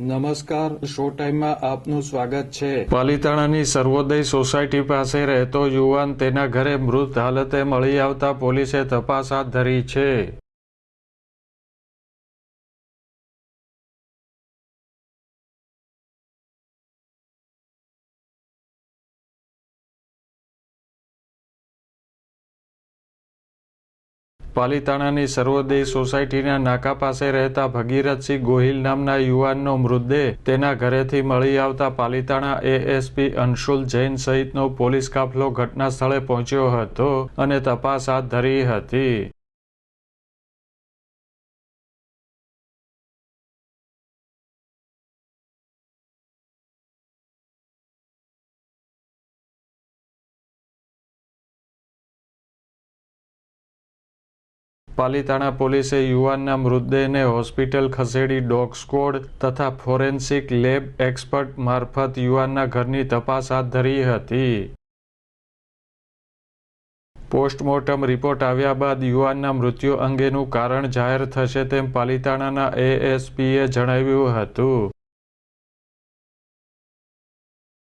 નમસ્કાર શો ટાઈમમાં આપનું સ્વાગત છે. પાલીતાણાની સર્વોદય સોસાયટી પાસે રહેતો યુવાન તેના ઘરે મૃત હાલતે મળી આવતા પોલીસે તપાસ હાથ ધરી છે. પાલીતાણાની સર્વોદય સોસાયટીના નાકા પાસે રહેતા ભગીરથસિંહ ગોહિલ નામના યુવાનનો મૃતદેહ તેના ઘરેથી મળી આવતા પાલીતાણા એએસપી અંશુલ જૈન સહિતનો પોલીસ કાફલો ઘટના સ્થળે પહોંચ્યો હતો અને તપાસ હાથ ધરી હતી. પાલીતાણા પોલીસે યુવાનના મૃતદેહને હોસ્પિટલ ખસેડી ડોગ સ્ક્વોડ તથા ફોરેન્સિક લેબ એક્સપર્ટ મારફત યુવાનના ઘરની તપાસ હાથ ધરી હતી. પોસ્ટમોર્ટમ રિપોર્ટ આવ્યા બાદ યુવાનના મૃત્યુ અંગેનું કારણ જાહેર થશે તેમ પાલીતાણાના એએસપીએ જણાવ્યું હતું.